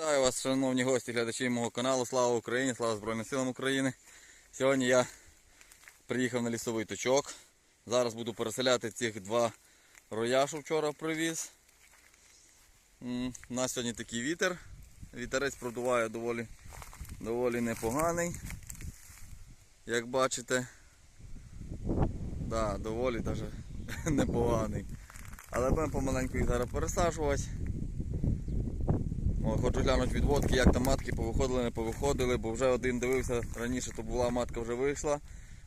Вітаю вас, шановні гості, глядачі мого каналу. Слава Україні, слава Збройним силам України. Сьогодні я приїхав на лісовий точок. Зараз буду переселяти цих два роя, що вчора привіз. У нас сьогодні такий вітер. Вітерець продуває доволі, доволі непоганий. Як бачите. Да, доволі даже непоганий. Але будемо помаленьку їх зараз пересаджувати. Хочу глянути відводки, як там матки повиходили, не повиходили, бо вже один дивився раніше, то була матка вже вийшла.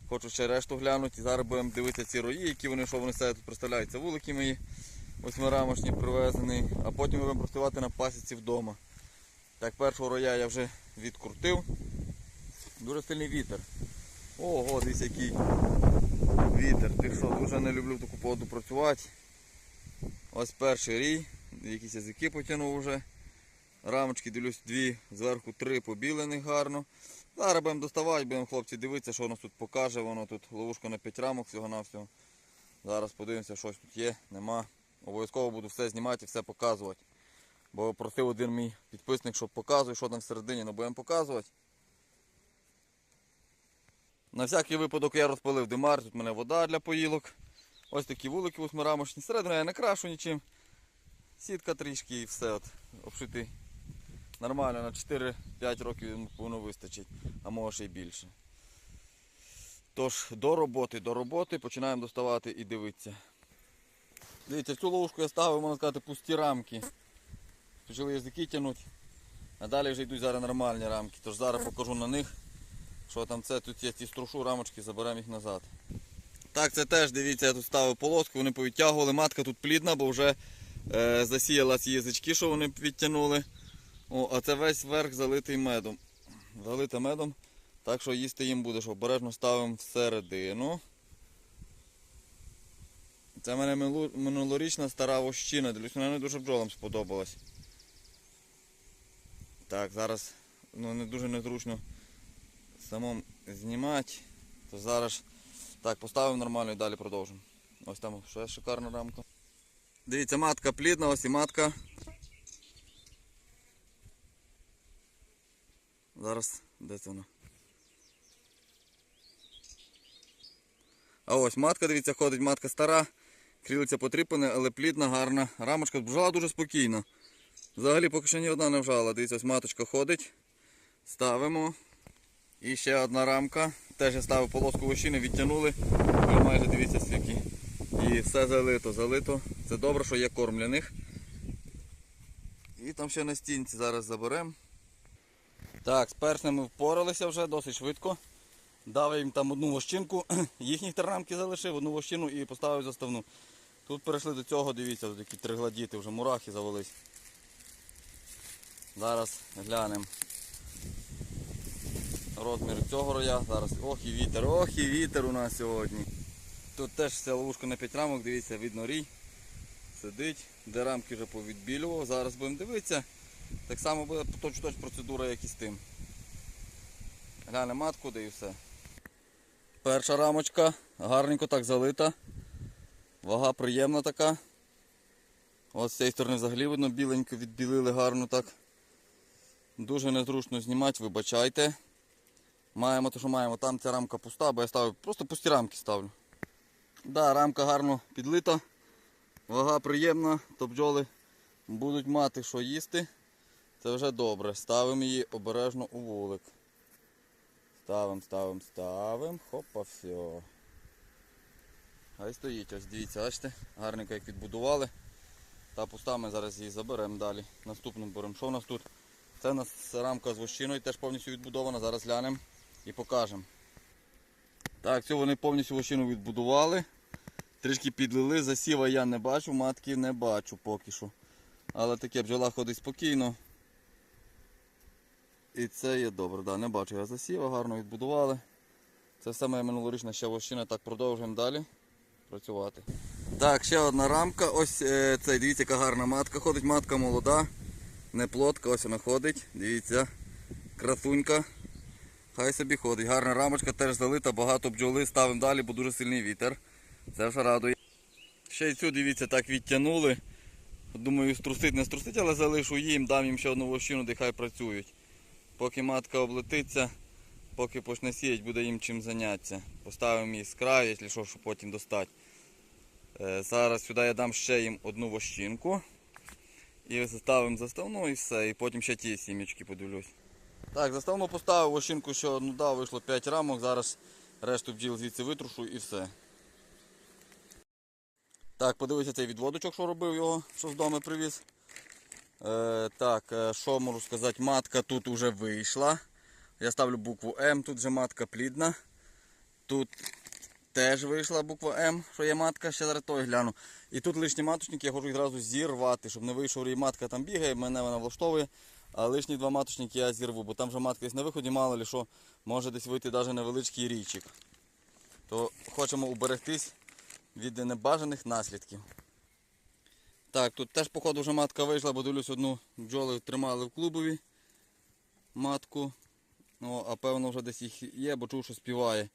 Хочу ще решту глянути. Зараз будемо дивитися ці рої, які вони, що вони себе тут представляють. Це вулики мої восьмирамочні привезені, а потім будемо працювати на пасіці вдома. Так, першого роя я вже відкрутив. Дуже сильний вітер. Ого, дивись який вітер. Ти що, дуже не люблю в таку погоду працювати. Ось перший рій, якісь язики потягнув вже. Рамочки дивлюсь, дві, зверху три побілених гарно. Зараз будемо доставати, будемо хлопці дивитися, що нас тут покаже. Воно тут ловушка на 5 рамок всього-навсього. Зараз подивимося, щось тут є, нема. Обов'язково буду все знімати і все показувати. Бо просив один мій підписник, щоб показує, що там всередині, ну будемо показувати. На всякий випадок я розпалив димар, тут в мене вода для поїлок. Ось такі вулики восьмирамочні. Середину я не крашу нічим. Сітка трішки і все. От, обшитий нормально на 4-5 років воно вистачить, а може ще й більше. Тож, до роботи, до роботи починаємо доставати і дивитися. Дивіться, цю ловушку я ставив, можна сказати, пусті рамки. Почали язики тягнути. А далі вже йдуть зараз нормальні рамки. Тож зараз покажу на них, що там це, тут є струшу рамочки, заберемо їх назад. Так, це теж, дивіться, я тут ставив полоску, вони повідтягували. Матка тут плідна, бо вже е, засіяла ці язички, що вони відтягнули. О, а це весь верх залитий медом. Залите медом, так що їсти їм будеш. Обережно ставимо всередину. Це в мене минулорічна стара вощина. Дивлюсь, вона не дуже бджолам сподобалась. Так, зараз ну, не дуже незручно самому знімати. То зараз так, поставимо нормально і далі продовжимо. Ось там ще шикарна рамка. Дивіться, матка плідна, ось і матка. Зараз де це вона? А ось матка, дивіться, ходить, матка стара, крилиця потріпане, але плідна, гарна. Рамочка бжала дуже спокійно. Взагалі поки що ні одна не вжала. Дивіться, ось маточка ходить. Ставимо. І ще одна рамка. Теж я ставив полоску вощини, відтягнули. Ви майже дивіться скільки. І все залито, залито. Це добре, що є корм для них. І там ще на стінці зараз заберемо. Так, з першими впоралися вже досить швидко. Дав їм там одну вощинку, їхніх три залишив, одну вощину і поставив заставну. Тут перейшли до цього, дивіться, тут такі тригладіти, вже мурахи завелись. Зараз глянемо розмір цього роя. Зараз ох і вітер, ох і вітер у нас сьогодні. Тут теж вся ловушка на 5 рамок, дивіться, видно рій. Сидить, де рамки вже повідбілював. Зараз будемо дивитися. Так само буде точ-точ процедура, як і з тим. Гляне матку, де і все. Перша рамочка, гарненько так залита. Вага приємна така. Ось з цієї сторони взагалі видно біленько відбілили гарно так. Дуже незручно знімати, вибачайте. Маємо те, що маємо. Там ця рамка пуста, бо я ставлю, просто пусті рамки ставлю. Да, рамка гарно підлита. Вага приємна, то бджоли будуть мати що їсти. Це вже добре. Ставимо її обережно у вулик. Ставимо, ставимо, ставимо. Хопа, все. Хай стоїть, ось дивіться, бачите, гарненько як відбудували. Та пуста ми зараз її заберемо далі. Наступним беремо. Що у нас тут? Це у нас рамка з вощиною теж повністю відбудована. Зараз глянемо і покажемо. Так, цю вони повністю вощину відбудували. Трішки підлили, засіва я не бачу, матки не бачу поки що. Але таке бджола ходить спокійно. І це є добре, да, не бачу я засіва, гарно відбудували. Це все моя минулорічна ще вощина, так продовжуємо далі працювати. Так, ще одна рамка. Ось е, цей, дивіться, яка гарна матка ходить, матка молода, не плотка, ось вона ходить. Дивіться, красунька. Хай собі ходить. Гарна рамочка, теж залита, багато бджоли. Ставимо далі, бо дуже сильний вітер. Це вже радує. Ще й цю, дивіться, так відтягнули. Думаю, струсить, не струсить, але залишу їм, дам їм ще одну вощину, де хай працюють. Поки матка облетиться, поки почне сіять, буде їм чим зайнятися. Поставимо її з краю, якщо що, щоб потім достати. Е, Зараз сюди я дам ще їм одну вощинку. І заставимо заставну і все. І потім ще ті сімечки подивлюсь. Так, заставну поставив вощинку ще одну дав, вийшло 5 рамок. Зараз решту бджіл звідси витрушу і все. Так, подивися цей відводочок, що робив його, що з дому привіз. Е, так, е, що можу сказати, матка тут вже вийшла. Я ставлю букву М, тут вже матка плідна. Тут теж вийшла буква М, що є матка, ще зараз той гляну. І тут лишні маточники я хочу відразу зірвати, щоб не вийшов і матка там бігає, мене вона влаштовує. А лишні два маточники я зірву, бо там вже матка десь на виході, мало ли що може десь вийти навіть невеличкий річик. То хочемо уберегтись від небажаних наслідків. Так, тут теж, походу, вже матка вийшла, бо дивлюсь, одну бджоли тримали в клубові матку. Ну, а певно вже десь їх є, бо чув, що співає.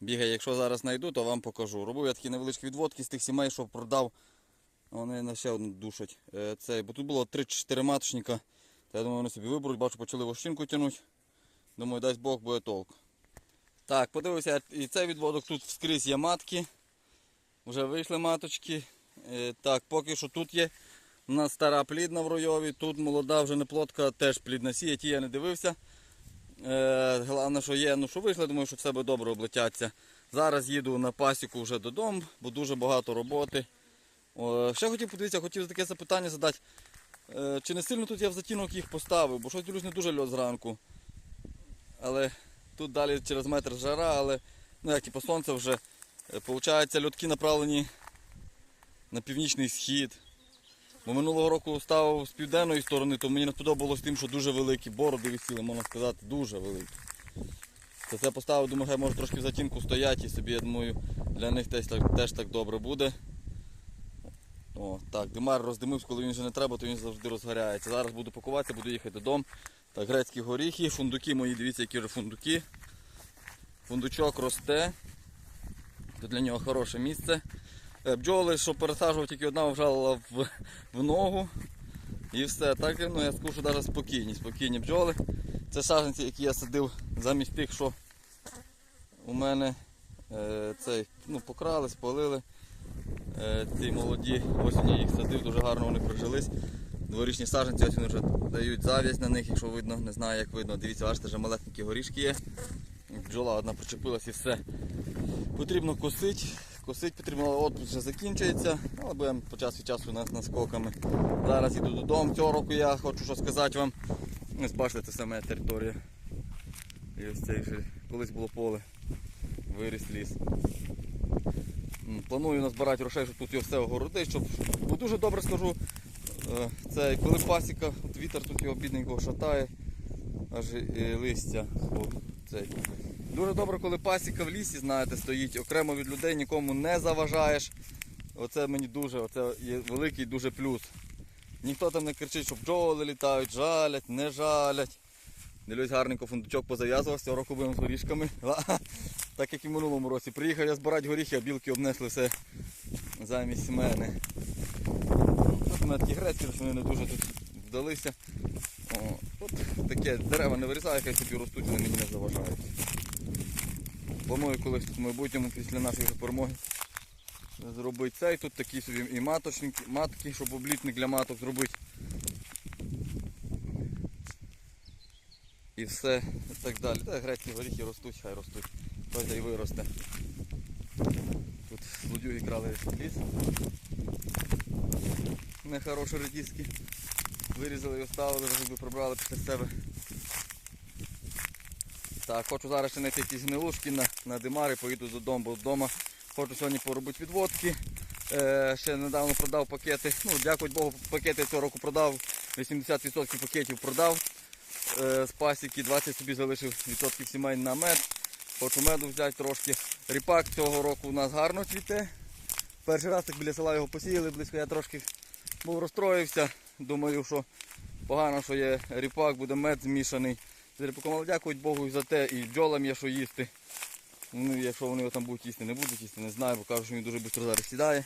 Бігає, якщо зараз знайду, то вам покажу. Робив я такі невеличкі відводки з тих сімей, що продав. Вони на ще одну душать. Е, Цей, бо тут було 3-4 маточника. Та я думаю, вони собі виберуть, бачу, почали вощинку тягнути. Думаю, дасть Бог буде толк. Так, подивився, і цей відводок тут вскрізь є матки. Вже вийшли маточки. Е, Так, поки що тут є. У нас стара плідна в ройові, тут молода вже не плотка, теж плідна сіє, ті я не дивився. Е, Головне, що є, ну що вийшли, думаю, що в себе добре облетяться. Зараз їду на пасіку вже додому, бо дуже багато роботи. Ще хотів подивитися, хотів таке запитання задати. Е, Чи не сильно тут я в затінок їх поставив, бо щось дивлюсь не дуже льот зранку. Але тут далі через метр жара, але ну як типу сонце вже. Получається, льотки направлені на північний схід. Бо минулого року ставив з південної сторони, то мені не сподобалось тим, що дуже великі бороди висіли, можна сказати, дуже великі. Це це поставив, думаю, хай може трошки в затінку стоять і собі, я думаю, для них теж так, теж так добре буде. О, так, димар роздимився, коли він вже не треба, то він завжди розгоряється. Зараз буду пакуватися, буду їхати додому. Так, грецькі горіхи, фундуки мої, дивіться, які вже фундуки. Фундучок росте. Тут для нього хороше місце. Е, Бджоли, що пересаджував, тільки одна вжалила в, в ногу. І все. Так ну, я скажу, що навіть спокійні, спокійні бджоли. Це саджанці, які я садив замість тих, що у мене е, цей, ну, покрали, спалили. Е, ці молоді, осінь я їх садив, дуже гарно вони прижились. Дворічні саджанці, ось вони вже дають зав'язь на них, якщо видно, не знаю як видно. Дивіться, бачите, вже малесенькі горішки є. Бджола одна причепилась і все. Потрібно косити. Косить потрібно, от вже закінчується, але будемо по час від часу нас наскоками. Зараз іду додому. Цього року я хочу що сказати вам. Ось бачите, це саме територія. І ось цей же, колись було поле, виріс ліс. Планую назбирати грошей, щоб тут його все огородити, щоб бо дуже добре скажу, е, це коли пасіка, от вітер тут його бідненького шатає, аж і листя. О, цей. Дуже добре, коли пасіка в лісі, знаєте, стоїть окремо від людей, нікому не заважаєш. Оце мені дуже, оце є великий дуже плюс. Ніхто там не кричить, що бджоли літають, жалять, не жалять. Дивлюсь, гарненько фундучок позав'язував, цього року будемо з горішками. Так як і в минулому році. Приїхав я збирати горіхи, а білки обнесли все замість мене. Тут у мене такі греці, що вони не дуже тут вдалися. О, от таке дерева не вирізаю, хай собі ростуть, вони мені не заважають. Планую колись в майбутньому після нашої перемоги зробити цей. Тут такі собі і маточники, матки, щоб облітник для маток зробити. І все, і так далі. Та грецькі горіхи ростуть, хай ростуть. Той й виросте. Тут злодюги крали ліс. Нехороші редіски. Вирізали і оставили, вже прибрали після себе. Так, хочу зараз ще знайти якісь гнилушки на, на димари, поїду додому, бо вдома хочу сьогодні поробити відводки. Е, ще недавно продав пакети. Ну, дякую Богу, пакети цього року продав. 80% пакетів продав е, з пасіки, 20 собі залишив відсотків сімей на мед. Хочу меду взяти трошки. Ріпак цього року у нас гарно цвіте. Перший раз так біля села його посіяли близько, я трошки був розстроївся. Думаю, що погано, що є ріпак, буде мед змішаний. З дякують Богу за те, і бджолам є що їсти. Ну, якщо вони там будуть їсти, не будуть їсти, не знаю, бо кажуть, що він дуже швидко зараз сідає.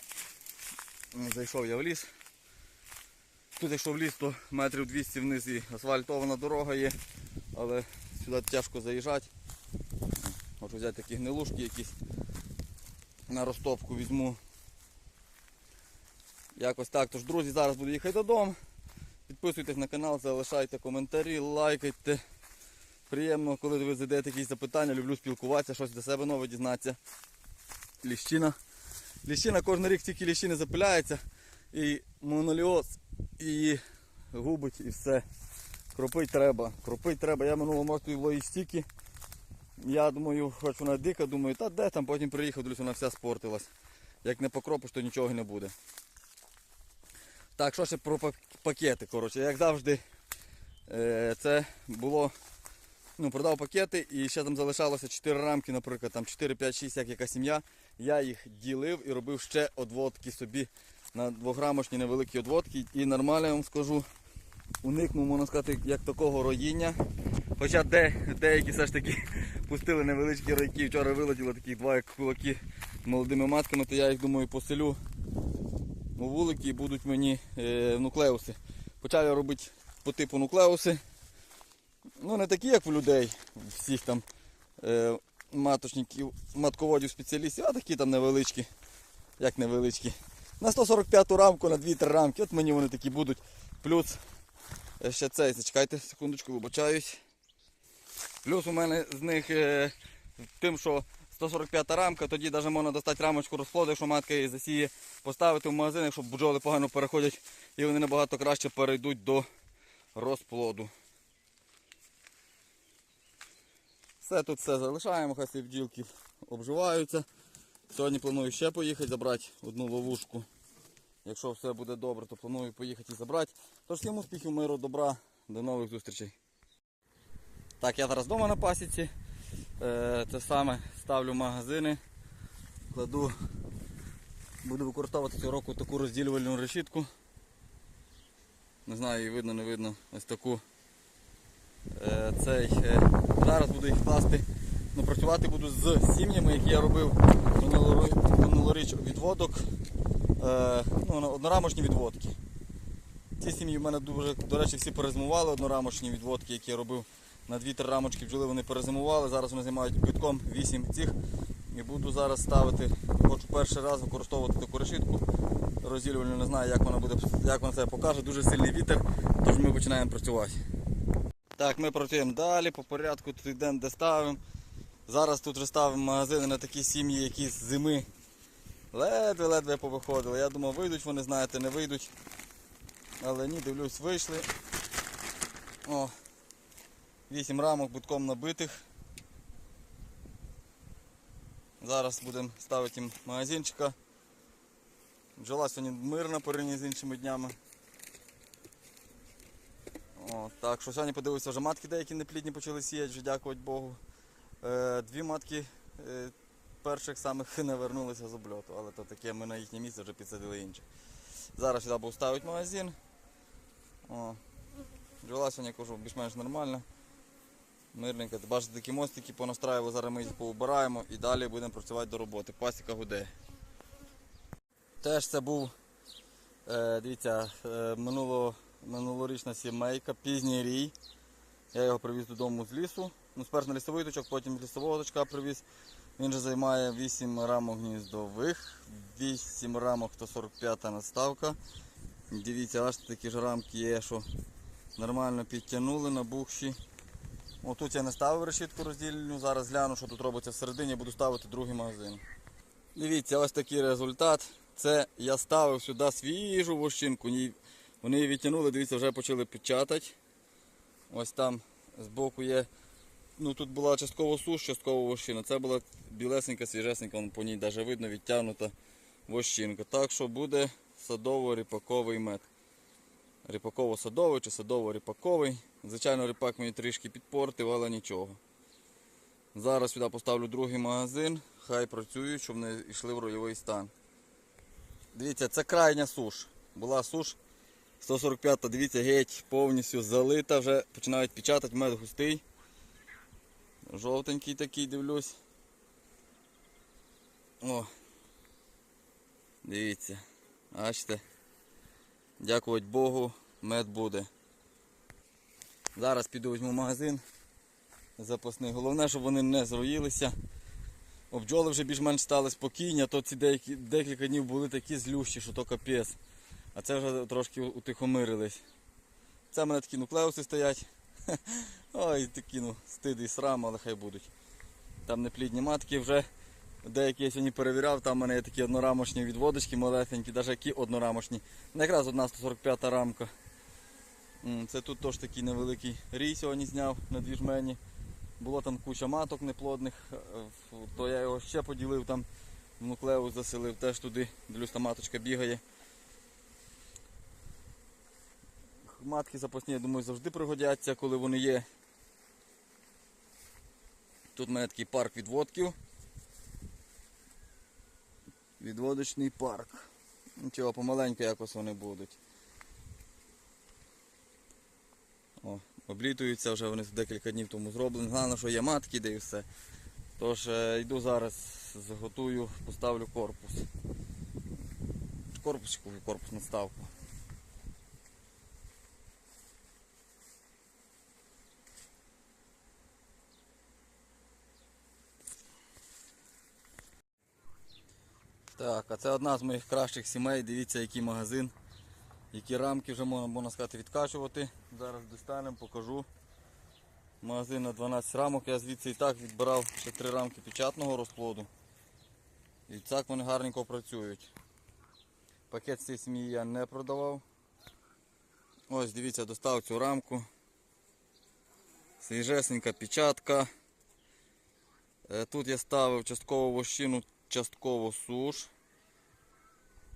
Ну, Зайшов я в ліс. Тут якщо в ліс, то метрів 200 вниз і асфальтована дорога є, але сюди тяжко заїжджати. Хочу взяти такі гнилушки якісь на розтопку візьму. Якось так. Тож, друзі, зараз буду їхати додому. Підписуйтесь на канал, залишайте коментарі, лайкайте. Приємно, коли ви задаєте якісь запитання, люблю спілкуватися, щось для себе нове дізнатися. Ліщина. Ліщина кожен рік тільки ліщини запиляється і моноліоз її губить і все. Кропить треба. Кропить треба. Я минулого року в логістики. Я думаю, хоч вона дика, думаю, та де там, потім приїхав, дивлюсь, вона вся спортилась. Як не покропиш, то нічого не буде. Так, що ще про пакети, коротше, як завжди, е, це було. Ну, продав пакети і ще там залишалося 4 рамки, наприклад, там 4, 5, 6, як яка сім'я. Я їх ділив і робив ще одводки собі на двограмочні невеликі одводки. І нормально я вам скажу, уникнув, можна сказати, як такого роїння. Хоча де, деякі все ж таки пустили невеличкі ройки, вчора вилетіло такі два як кулаки молодими матками, то я їх думаю поселю у вулики і будуть мені е, нуклеуси. Почав я робити по типу нуклеуси. Ну не такі, як у людей, всіх там е, маточників, матководів спеціалістів, а такі там невеличкі. Як невеличкі. На 145 рамку, на 2-3 рамки. От мені вони такі будуть. Плюс е, ще цей, зачекайте, секундочку, вибачаюсь. Плюс у мене з них е, тим, що 145 рамка, тоді навіть можна достати рамочку розплоду, якщо матка її засіє, поставити в магазин, якщо бджоли погано переходять і вони набагато краще перейдуть до розплоду. Все тут все залишаємо, хай ці бджілки обживаються. Сьогодні планую ще поїхати забрати одну ловушку. Якщо все буде добре, то планую поїхати і забрати. Тож всім успіхів, миру, добра, до нових зустрічей. Так, я зараз вдома на пасіці. Е, Те саме ставлю магазини, кладу, буду використовувати цього року таку розділювальну решітку. Не знаю, її видно, не видно. Ось таку. Е, Цей, е, зараз буду їх класти. Ну, працювати буду з сім'ями, які я робив минулорі- минулоріч відводок. Е, ну, однорамочні відводки. Ці сім'ї в мене дуже, до речі, всі перезимували однорамочні відводки, які я робив на 2-3 рамочки бджоли, вони перезимували. Зараз вони займають битком 8 цих. І буду зараз ставити, хочу перший раз використовувати таку решітку. Розділювальну не знаю, як вона буде, як вона себе покаже. Дуже сильний вітер, тож ми починаємо працювати. Так, ми працюємо далі, по порядку тут йдемо, де ставимо. Зараз тут ставимо магазини на такі сім'ї, які з зими ледве-ледве повиходили. Я думав, вийдуть вони, знаєте, не вийдуть. Але ні, дивлюсь, вийшли. О, 8 рамок битком набитих. Зараз будемо ставити їм магазинчика. Бджола сьогодні мирна порівняно з іншими днями. Так що сьогодні подивився, вже матки деякі неплідні почали сіяти, вже дякувати Богу. Е, дві матки е, перших самих не вернулися з обльоту, але то таке ми на їхнє місце вже підсадили інші. Зараз сюди буду ставити магазин. О, бджола сьогодні кажу, більш-менш нормальна. Мирненька. Бачите, такі мостики понастраювали, зараз ми їх поубираємо і далі будемо працювати до роботи. Пасіка гуде. Теж це був, е, дивіться, е, минуло, минулорічна сімейка, пізній рій. Я його привіз додому з лісу. Ну, спершу на лісовий точок, потім з лісового точка привіз. Він же займає 8 рамок гніздових, 8 рамок 145 наставка. Дивіться, аж такі ж рамки є, що нормально підтягнули на бухші. Отут я не ставив решітку роздільну, зараз гляну, що тут робиться всередині, буду ставити другий магазин. Дивіться, ось такий результат. Це я ставив сюди свіжу вощинку. Вони її відтягнули, дивіться, вже почали печатати. Ось там збоку є. Ну тут була частково суш, частково вощина. Це була білесенька, свіжесенька, по ній навіть видно відтягнута вощинка. Так що буде садово-ріпаковий мед. Ріпаково-садовий чи садово-ріпаковий. Звичайно, ріпак мені трішки підпортив, але нічого. Зараз сюди поставлю другий магазин, хай працюють, щоб не йшли в ройовий стан. Дивіться, це крайня суш. Була суш 145, дивіться, геть повністю залита, вже починають печатати, мед густий. Жовтенький такий дивлюсь. О. Дивіться. Бачите. Дякувати Богу. мед буде. Зараз піду візьму магазин запасний. Головне, щоб вони не зруїлися. О, бджоли вже більш-менш стали спокійні, а то ці декілька днів були такі злющі, що то капець. А це вже трошки утихомирились. Це в мене такі нуклеуси стоять. Ой, такі ну, стид і срам, але хай будуть. Там неплідні матки вже. Деякі я сьогодні перевіряв, там в мене є такі однорамочні відводочки малесенькі, навіть які однорамочні. Ну, якраз одна 145 рамка. Це тут теж такий невеликий рій сьогодні зняв на дві жмені. Було там куча маток неплодних, е, то я його ще поділив там, в нуклеус заселив теж туди, дивлюсь, там маточка бігає. Матки запасні, я думаю, завжди пригодяться, коли вони є. Тут в мене такий парк відводків. Відводочний парк. Нічого, помаленьку якось вони будуть. О, облітуються вже вони декілька днів тому зроблені. Головне, що є матки, де і все. Тож е, йду зараз, заготую, поставлю корпус. Корпус, чи кажу, Так, а це одна з моїх кращих сімей. Дивіться, який магазин, які рамки вже можна, можна сказати відкачувати. Зараз достанемо, покажу. Магазин на 12 рамок. Я звідси і так відбирав ще 3 рамки печатного розплоду. І так вони гарненько працюють. Пакет з цієї сім'ї я не продавав. Ось дивіться, достав цю рамку. Свіжесенька печатка. Е, Тут я ставив частково вощину, частково суш.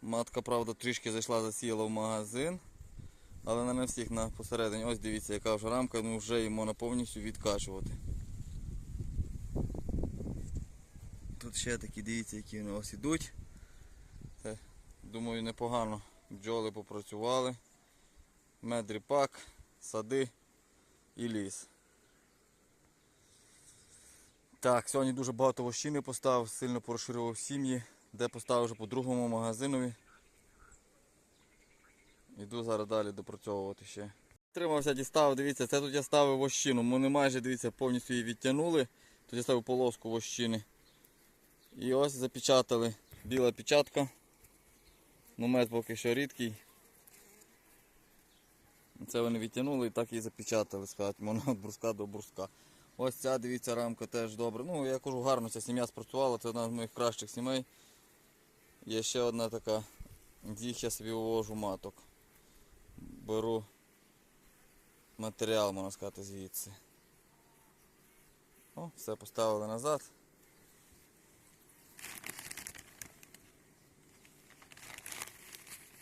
Матка, правда, трішки зайшла, засіяла в магазин. Але не всіх на посередині. Ось дивіться, яка вже рамка, ну вже її можна повністю відкачувати. Тут ще такі, дивіться, які вони ось ідуть. Це, думаю, непогано. Бджоли попрацювали. Медріпак, сади і ліс. Так, сьогодні дуже багато вощини поставив, сильно порозширював сім'ї, де поставив вже по другому магазинові. Іду зараз далі допрацьовувати ще. Тримався, дістав, дивіться, це тут я ставив вощину. Вони майже, дивіться, повністю її відтягнули. Тут я ставив полоску вощини. І ось запечатали. Біла печатка. Ну, мед поки що рідкий. Це вони відтягнули і так і запечатали, сказати, можна від бруска до бруска. Ось ця, дивіться, рамка теж добре. Ну, я кажу, гарно ця сім'я спрацювала, це одна з моїх кращих сімей. Є ще одна така, їх я собі вивожу маток. Беру матеріал, можна сказати, звідси. О, все поставили назад.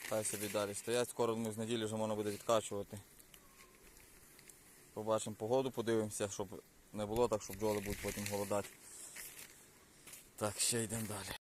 Хай собі далі стоять, скоро ми з неділі вже можна буде відкачувати. Побачимо погоду, подивимося, щоб не було так, щоб бджоли будуть потім голодати. Так, ще йдемо далі.